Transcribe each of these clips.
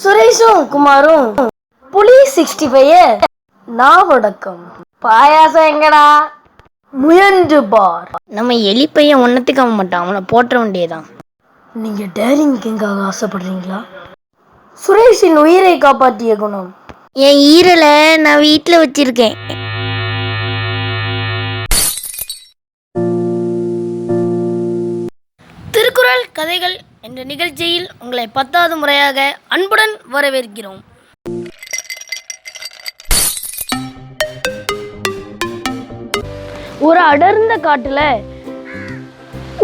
சுரேஷும் குமாரும். புலி sixty five நான் உடக்கம் பாயாசம் எங்கடா? முயன்று பார். நம்ம எலி பையன் ஒன்றத்துக்கு ஆக மாட்டான். அவனை போற்ற வேண்டியதான் நீங்க டேரிங் கிங்காக ஆசைப்படுறீங்களா? சுரேஷின் உயிரை காப்பாற்றிய குணம். என் ஈரலை நான் வீட்டில் வச்சிருக்கேன். திருக்குறள் கதைகள் என்ற நிகழ்ச்சியில் உங்களை பத்தாவது முறையாக அன்புடன் வரவேற்கிறோம். ஒரு அடர்ந்த காட்டுல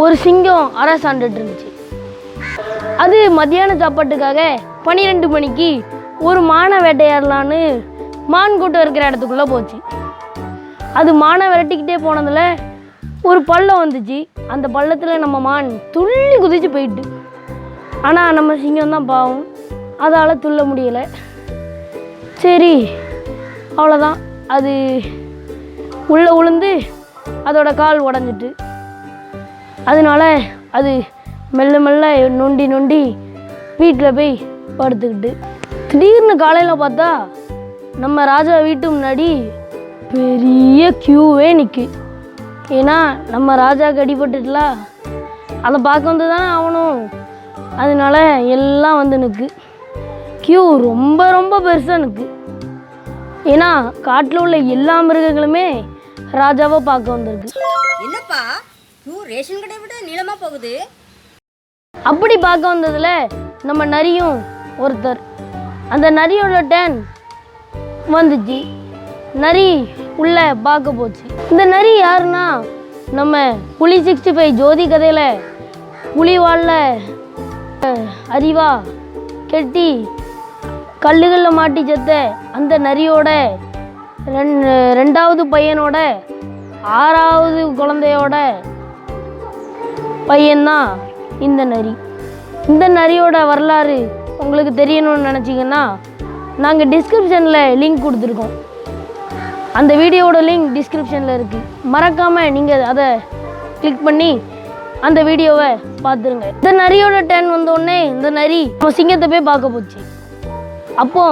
ஒரு சிங்கம் அரசாண்டுட்டு இருந்துச்சு. அது மத்தியான சாப்பாட்டுக்காக பன்னிரெண்டு மணிக்கு ஒரு மானை வேட்டையாடலான்னு மான் கூட்டம் இருக்கிற இடத்துக்குள்ளே போச்சு. அது மானை விரட்டிக்கிட்டே போனதில் ஒரு பள்ளம் வந்துச்சு. அந்த பள்ளத்தில் நம்ம மான் துள்ளி குதிச்சு போயிட்டு ஆனால் நம்ம சிங்கம் தான் பாவம். அதால் துள்ள முடியலை. சரி அவ்வளோதான் அது உள்ளே உளுந்து அதோட கால் உடஞ்சிட்டு. அதனால அது மெல்ல மெல்ல நொண்டி நொண்டி வீட்டில் போய் படுத்துக்கிட்டு. திடீர்னு காலையில் பார்த்தா நம்ம ராஜா வீட்டு முன்னாடி பெரிய க்யூவே நிற்கு ஏன்னா நம்ம ராஜாவுக்கு அடிபட்டுட்டுல அதை பார்க்க வந்து தானே ஆகணும். அதனால எல்லாம் வந்து நிற்கு க்யூ ரொம்ப ரொம்ப பெருசாக நிற்கு ஏன்னா காட்டில் உள்ள எல்லா மிருகங்களுமே ராஜாவை பார்க்க வந்திருக்கு. என்னப்பா? பூ ரேஷன் கடை விட நீளமா போகுது. அப்படி பார்க்க வந்ததுல நம்ம நரியும் ஒருத்தர். அந்த நரியோட டேன் வந்துச்சு. நரி உள்ள பார்க்க போச்சு. இந்த நரி யாருன்னா நம்ம புலி சிக்ஸ்டி ஃபைவ் ஜோதி கதையில் புலி வாழில் அறிவா கெட்டி கல்லுகளில் மாட்டி செத்த அந்த நரியோட ரெண் ரெண்டாவது பையனோட ஆறாவது குழந்தையோட பையன்தான் இந்த நரி. இந்த நரியோட வரலாறு உங்களுக்கு தெரியணும்னு நினச்சிங்கன்னா நாங்கள் டிஸ்கிரிப்ஷனில் லிங்க் கொடுத்துருக்கோம். அந்த வீடியோவோட லிங்க் டிஸ்கிரிப்ஷனில் இருக்குது மறக்காமல் நீங்கள் அதை கிளிக் பண்ணி அந்த வீடியோவை பார்த்துருங்க. இந்த நரியோட டேன் வந்தோடனே இந்த நரி நம்ம சிங்கத்தை போய் பார்க்க போச்சு. அப்போ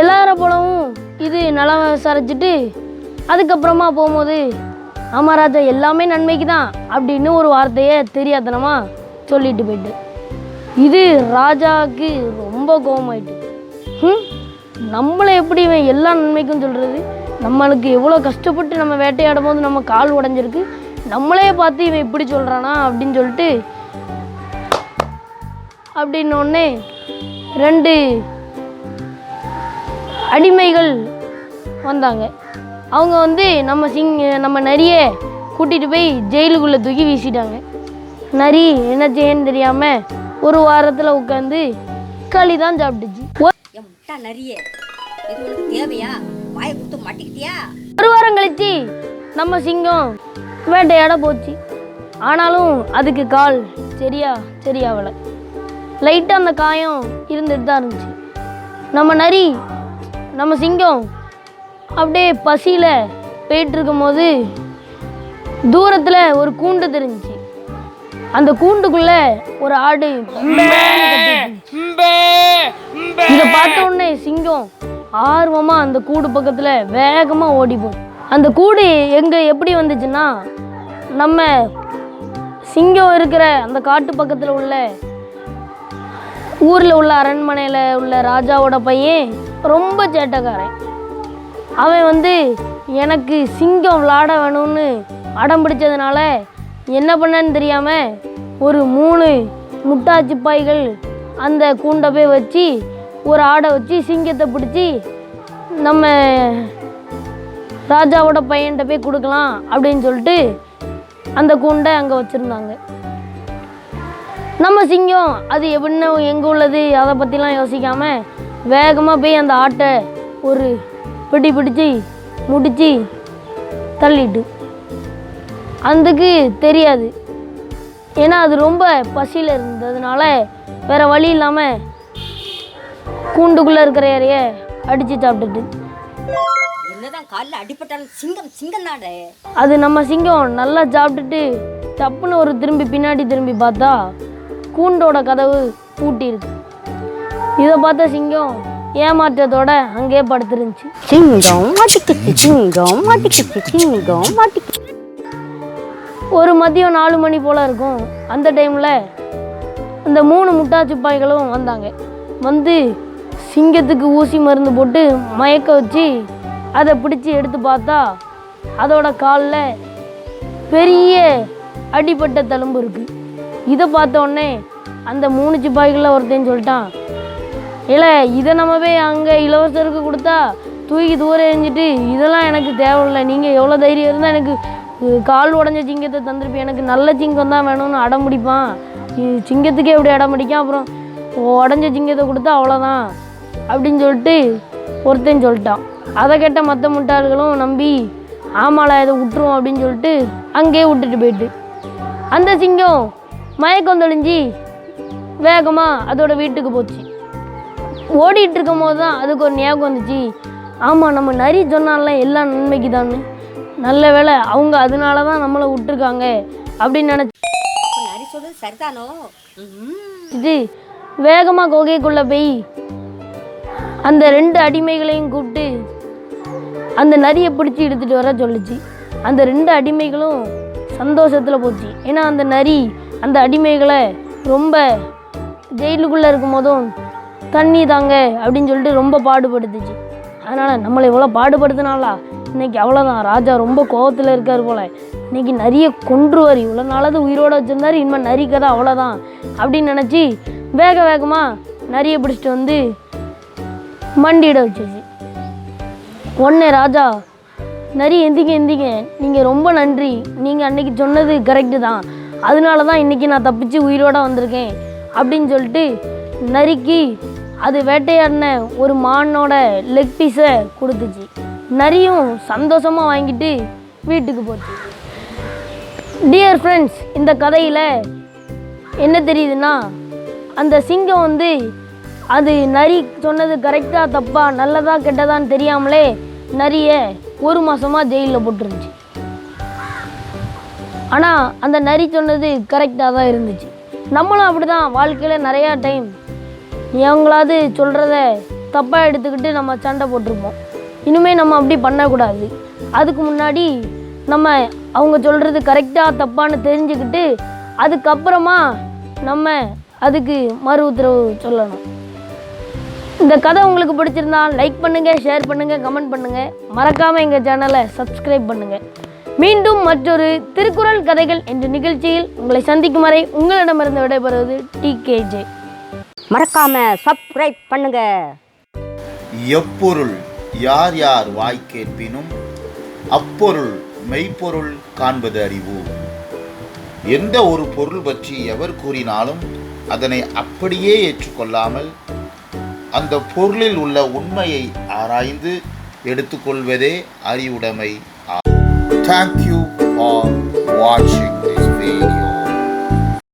எல்லார போலவும் இது நலம் விசாரிச்சுட்டு அதுக்கப்புறமா போகும்போது ஆமாம் ராஜா எல்லாமே நன்மைக்கு தான் அப்படின்னு ஒரு வார்த்தையை தெரியாதனமா சொல்லிட்டு போயிட்டு. இது ராஜாவுக்கு ரொம்ப கோவமாயிட்டு. ம் நம்மளை எப்படி இவன் எல்லா நன்மைக்கும் சொல்கிறது நம்மளுக்கு எவ்வளோ கஷ்டப்பட்டு நம்ம வேட்டையாடும் போது நம்ம கால் உடஞ்சிருக்கு. நம்மளே பார்த்து இவன் இப்படி சொல்கிறானா அப்படின்னு சொல்லிட்டு அப்படின்ன உடனே ரெண்டு அடிமைகள் வந்தாங்க. அவங்க வந்து நம்ம சிங் நம்ம நரியை கூட்டிகிட்டு போய் ஜெயிலுக்குள்ளே தூக்கி வீசிட்டாங்க. நரி என்ன செய்யன்னு தெரியாமல் ஒரு வாரத்தில் உட்காந்து களி தான் சாப்பிட்டுச்சு. ஒரு வாரம் கழிச்சு நம்ம சிங்கம் வேட்டையாட போச்சு. ஆனாலும் அதுக்கு கால் சரியா சரியாகலை லைட்டாக அந்த காயம் இருந்துட்டு தான் இருந்துச்சு. நம்ம நரி நம்ம சிங்கம் அப்படியே பசியில் போயிட்டு இருக்கும்போது தூரத்தில் ஒரு கூண்டு தெரிஞ்சுச்சு. அந்த கூண்டுக்குள்ள ஒரு ஆடு. இதை பார்த்த உடனே சிங்கம் ஆர்வமா அந்த கூடு பக்கத்துல வேகமா ஓடி போகுது அந்த கூடு எங்க எப்படி வந்துச்சுன்னா நம்ம சிங்கம் இருக்கிற அந்த காட்டு பக்கத்தில் உள்ள ஊரில் உள்ள அரண்மனையில் உள்ள ராஜாவோட பையன் ரொம்ப சேட்டக்காரன். அவன் வந்து எனக்கு சிங்கம் விளாட வேணும்னு அடம் பிடிச்சதுனால என்ன பண்ணன்னு தெரியாமல் ஒரு மூணு முட்டா சிப்பாய்கள் அந்த கூண்டை போய் வச்சு ஒரு ஆடை வச்சு சிங்கத்தை பிடிச்சி நம்ம ராஜாவோட பையன்கிட்ட போய் கொடுக்கலாம் அப்படின்னு சொல்லிட்டு அந்த கூண்டை அங்கே வச்சுருந்தாங்க. நம்ம சிங்கம் அது எப்படின்னு எங்கே உள்ளது அதை பற்றிலாம் யோசிக்காமல் வேகமாக போய் அந்த ஆட்டை ஒரு பிடி பிடிச்சி முடித்து தள்ளிட்டு. அதுக்கு தெரியாது. ஏன்னா அது ரொம்ப பசியில் இருந்ததுனால வேறு வழி இல்லாமல் கூண்டுக்குள்ளே இருக்கிற ஏறைய அடித்து சாப்பிட்டுட்டு. என்னதான் காலில் அடிபட்டாலும் சிங்கம் சிங்கம் தானே அது நம்ம சிங்கம் நல்லா சாப்பிட்டுட்டு டப்புன்னு ஒரு திரும்பி பின்னாடி திரும்பி பார்த்தா கூண்டோட கதவு பூட்டி இருக்கு இதை பார்த்த சிங்கம் ஏமாற்றத்தோட அங்கேயே படுத்துருந்துச்சு. சிங்கம் மாட்டிக்கிச்சு சிங்கம் மாட்டிக்கிச்சு சிங்கம் மாட்டிக்கிச்சு. ஒரு மதியம் நாலு மணி போல் இருக்கும். அந்த டைமில் அந்த மூணு முட்டா சிப்பாய்களும் வந்தாங்க. வந்து சிங்கத்துக்கு ஊசி மருந்து போட்டு மயக்க வச்சு அதை பிடிச்சி எடுத்து பார்த்தா அதோட காலில் பெரிய அடிப்பட்ட தழும்பு இருக்குது இதை பார்த்தோடனே அந்த மூணு சிப்பாய்களில் ஒருத்தன் சொல்லிட்டான் இல்லை இதை நம்ம போய் அங்கே இலவசருக்கு கொடுத்தா தூக்கி தூரம் எரிஞ்சிட்டு இதெல்லாம் எனக்கு தேவையில்லை. நீங்கள் எவ்வளோ தைரியம் இருந்தால் எனக்கு கால் உடஞ்ச சிங்கத்தை தந்திருப்பேன் எனக்கு நல்ல சிங்கம் தான் வேணும்னு அடம் பிடிப்பான். சிங்கத்துக்கே எப்படி அடம் பிடிக்கும்? அப்புறம் உடஞ்ச சிங்கத்தை கொடுத்தா அவ்வளோதான் அப்படின்னு சொல்லிட்டு ஒருத்தன் சொல்லிட்டான். அதை கேட்ட மற்ற முட்டாள்களும் நம்பி ஆமாடா இதை விட்டுருவோம் அப்படின்னு சொல்லிட்டு அங்கேயே விட்டுட்டு போயிட்டு. அந்த சிங்கம் மயக்கம் தெளிஞ்சு வேகமாக அதோட வீட்டுக்கு போச்சு. ஓடிட்டு இருக்கும் போது தான் அதுக்கு ஒரு ஞாபகம் வந்துச்சு. ஆமாம் நம்ம நரி சொன்னால எல்லாம் நன்மைக்கு தான்னு நல்ல வேளை அவங்க அதனால தான் நம்மளை விட்டுருக்காங்க அப்படின்னு நரி சொல்றது சரிதானோ. நினச்சிட்டு வேகமாக குகைக்குள்ளே போய் அந்த ரெண்டு அடிமைகளையும் கூப்பிட்டு அந்த நரியை பிடிச்சி எடுத்துகிட்டு வர சொல்லுச்சு. அந்த ரெண்டு அடிமைகளும் சந்தோஷத்தில் போச்சு. ஏன்னா அந்த நரி அந்த அடிமைகளை ரொம்ப ஜெயிலுக்குள்ளே இருக்கும் போதும் தண்ணி தாங்க அப்படின்னு சொல்லிட்டு ரொம்ப பாடுபடுத்துச்சு. அதனால் நம்மளை இவ்வளோ பாடுபடுத்தினாலா இன்னைக்கு அவ்வளோதான் ராஜா ரொம்ப கோவத்தில் இருக்கார் போல். இன்னைக்கு நரியை கொன்றுவார். இவ்வளோ நாளாவது உயிரோடு வச்சுருந்தாரு. இனிமேல் நரி கதை அவ்வளோதான் அப்படின்னு நினச்சி வேக வேகமாக நரியை பிடிச்சிட்டு வந்து மண்டியிட வச்சிச்சு ஒன்று ராஜா. நரி எந்திங்க எந்திங்க. நீங்கள் ரொம்ப நன்றி. நீங்கள் அன்றைக்கி சொன்னது கரெக்டு தான். அதனால தான் இன்றைக்கி நான் தப்பிச்சு உயிரோடு வந்திருக்கேன். அப்படின்னு சொல்லிட்டு நரிக்கு அது வேட்டையாடின ஒரு மானோட லெக் பீஸை கொடுத்துச்சு. நரியும் சந்தோஷமாக வாங்கிட்டு வீட்டுக்கு போச்சு. டியர் ஃப்ரெண்ட்ஸ் இந்த கதையில் என்ன தெரியுதுன்னா அந்த சிங்கம் வந்து அது நரி சொன்னது கரெக்டாக தப்பாக நல்லதா கெட்டதான்னு தெரியாமலே நரியை ஒரு மாதமாக ஜெயிலில் போட்டுருந்துச்சு. ஆனால் அந்த நரி சொன்னது கரெக்டாக தான் இருந்துச்சு. நம்மளும் அப்படி தான் வாழ்க்கையில் நிறையா டைம் எவங்களாவது சொல்கிறத தப்பாக எடுத்துக்கிட்டு நம்ம சண்டை போட்டிருப்போம். இனிமேல் நம்ம அப்படி பண்ணக்கூடாது. அதுக்கு முன்னாடி நம்ம அவங்க சொல்கிறது கரெக்டாக தப்பான்னு தெரிஞ்சுக்கிட்டு அதுக்கப்புறமா நம்ம அதுக்கு மறு உத்தரவு சொல்லணும். இந்த கதை உங்களுக்கு பிடிச்சிருந்தா லைக் பண்ணுங்கள் ஷேர் பண்ணுங்கள் கமெண்ட் பண்ணுங்கள் மறக்காமல் எங்கள் சேனலை சப்ஸ்கிரைப் பண்ணுங்கள் மீண்டும் மற்றொரு திருக்குறள் கதைகள் என்ற நிகழ்ச்சியில் உங்களை சந்திக்கும் வரை உங்களிடமிருந்து விடைபெறுவது டி கேஜே மறக்காம சப்ஸ்கிரைப் பண்ணுங்க. எப்பொருள் யார் யார் வாய் கேட்பினும் அப்பொருள் மெய்ப்பொருள் காண்பது அறிவு. எந்த ஒரு பொருள் பற்றி எவர் கூறினாலும் அதனை அப்படியே ஏற்றுக்கொள்ளாமல் அந்த பொருளில் உள்ள உண்மையை ஆராய்ந்து எடுத்துக்கொள்வதே அறிவுடைமை தேங்க்யூ ஃபார் வாட்சிங் திஸ் வீடியோ